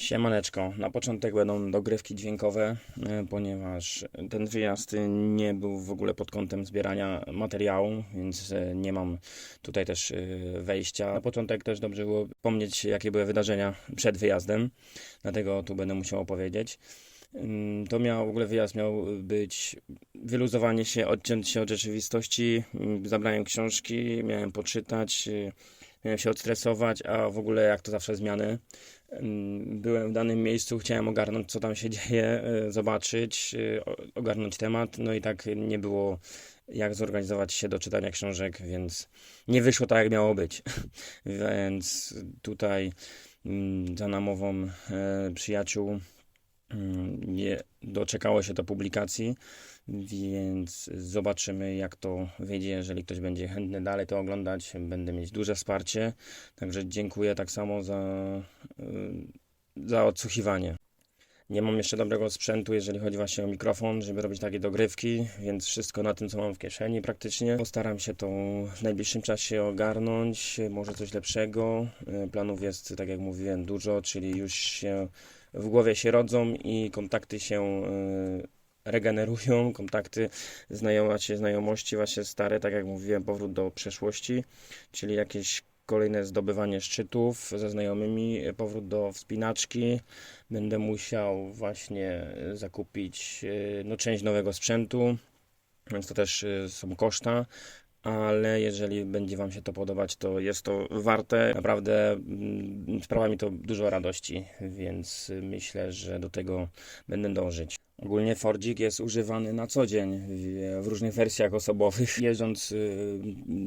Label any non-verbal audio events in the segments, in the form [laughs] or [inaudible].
Siemaneczko, na początek będą dogrywki dźwiękowe, e, ponieważ ten wyjazd nie był w ogóle pod kątem zbierania materiału, więc e, nie mam tutaj też e, wejścia. Na początek też dobrze było pomnieć, jakie były wydarzenia przed wyjazdem, dlatego tu będę musiał opowiedzieć. Ym, To miał, w ogóle wyjazd miał być wyluzowanie się, odciąć się od rzeczywistości, ym, zabrałem książki, miałem poczytać, miałem się odstresować, a w ogóle jak to zawsze zmiany. Ym, Byłem w danym miejscu, chciałem ogarnąć, co tam się [laughs] dzieje, y, zobaczyć, o- ogarnąć temat, no i tak nie było jak zorganizować się do czytania książek, więc nie wyszło tak, jak miało być. [laughs] Więc tutaj mm, za namową e, przyjaciół mm, nie doczekało się do publikacji, więc zobaczymy, jak to wyjdzie. Jeżeli ktoś będzie chętny dalej to oglądać, będę mieć duże wsparcie. Także dziękuję tak samo za, y, za odsłuchiwanie. Nie mam jeszcze dobrego sprzętu, jeżeli chodzi właśnie o mikrofon, żeby robić takie dogrywki, więc wszystko na tym, co mam w kieszeni praktycznie. Postaram się to w najbliższym czasie ogarnąć, może coś lepszego. Y, Planów jest, tak jak mówiłem, dużo, czyli już się w głowie się rodzą i kontakty się y, regenerują, kontakty, znajomości, znajomości właśnie stare, tak jak mówiłem, powrót do przeszłości, czyli jakieś kolejne zdobywanie szczytów ze znajomymi, powrót do wspinaczki. Będę musiał właśnie zakupić y, no, część nowego sprzętu, więc to też y, są koszta. Ale jeżeli będzie Wam się to podobać, to jest to warte. Naprawdę mm, sprawia mi to dużo radości, więc myślę, że do tego będę dążyć. Ogólnie Fordzik jest używany na co dzień w, różnych wersjach osobowych. [laughs] Jeżdżąc y,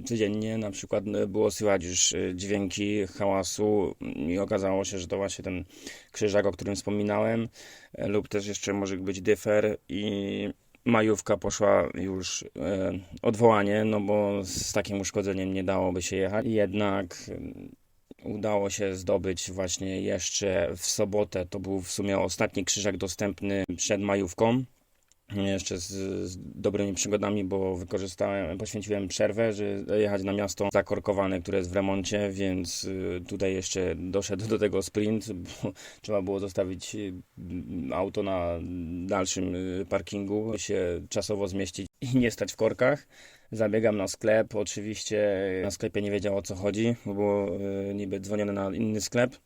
codziennie, na przykład y, było słychać już y, dźwięki hałasu i okazało się, że to właśnie ten krzyżak, o którym wspominałem, lub też jeszcze może być dyfer i majówka poszła już e, odwołanie, no bo z takim uszkodzeniem nie dałoby się jechać. Jednak mm, udało się zdobyć właśnie jeszcze w sobotę. To był w sumie ostatni krzyżak dostępny przed majówką. Jeszcze z, z dobrymi przygodami, bo wykorzystałem, poświęciłem przerwę, żeby jechać na miasto zakorkowane, które jest w remoncie, więc y, tutaj jeszcze doszedł do tego sprint, bo [laughs] trzeba było zostawić y, auto na dalszym y, parkingu, się czasowo zmieścić i nie stać w korkach. Zabiegam na sklep, oczywiście na sklepie nie wiedział o co chodzi, bo było y, niby dzwonione na inny sklep.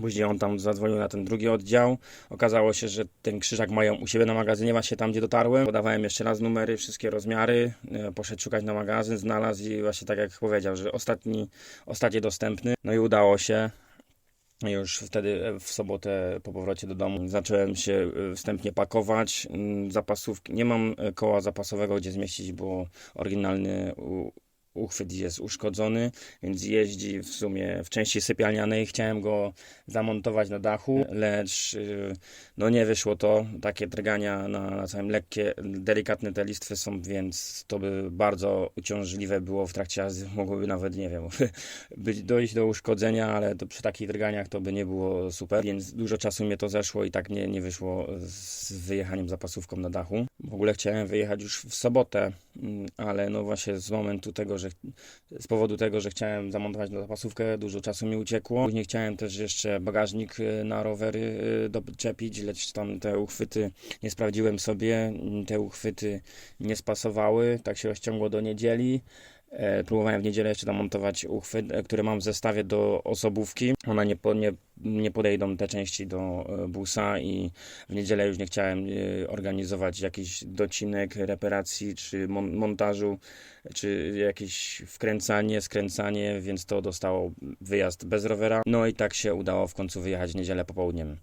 Później on tam zadzwonił na ten drugi oddział. Okazało się, że ten krzyżak mają u siebie na magazynie, właśnie tam, gdzie dotarłem. Podawałem jeszcze raz numery, wszystkie rozmiary. E, Poszedł szukać na magazyn, znalazł i właśnie tak jak powiedział, że ostatni, ostatni dostępny. No i udało się. Już wtedy e, w sobotę po powrocie do domu zacząłem się e, wstępnie pakować. Mm, Zapasówki. Nie mam e, koła zapasowego, gdzie zmieścić, bo oryginalny uchwyt jest uszkodzony, więc jeździ w sumie w części sypialnianej. Chciałem go zamontować na dachu, lecz y, no nie wyszło to. Takie drgania na, na całym lekkie, delikatne te listwy są, więc to by bardzo uciążliwe było w trakcie jazdy. [laughs] Mogłoby nawet, nie wiem, [laughs] być, dojść do uszkodzenia, ale to przy takich drganiach to by nie było super, więc dużo czasu mnie to zeszło i tak nie, nie wyszło z wyjechaniem zapasówką na dachu. W ogóle chciałem wyjechać już w sobotę, ale no właśnie z momentu tego, że z powodu tego, że chciałem zamontować na zapasówkę, dużo czasu mi uciekło. Później chciałem też jeszcze bagażnik y, na rowery doczepić, lecz tam te uchwyty nie sprawdziłem sobie, te uchwyty nie spasowały, tak się rozciągło do niedzieli. E, Próbowałem w niedzielę jeszcze zamontować uchwyt, e, który mam w zestawie do osobówki. One nie, po, nie, nie podejdą te części do e, busa i w niedzielę już nie chciałem organizować jakichś docinek, reparacji czy mon- montażu, czy jakieś wkręcanie, skręcanie, więc to dostało wyjazd bez rowera. No i tak się udało w końcu wyjechać w niedzielę popołudniem.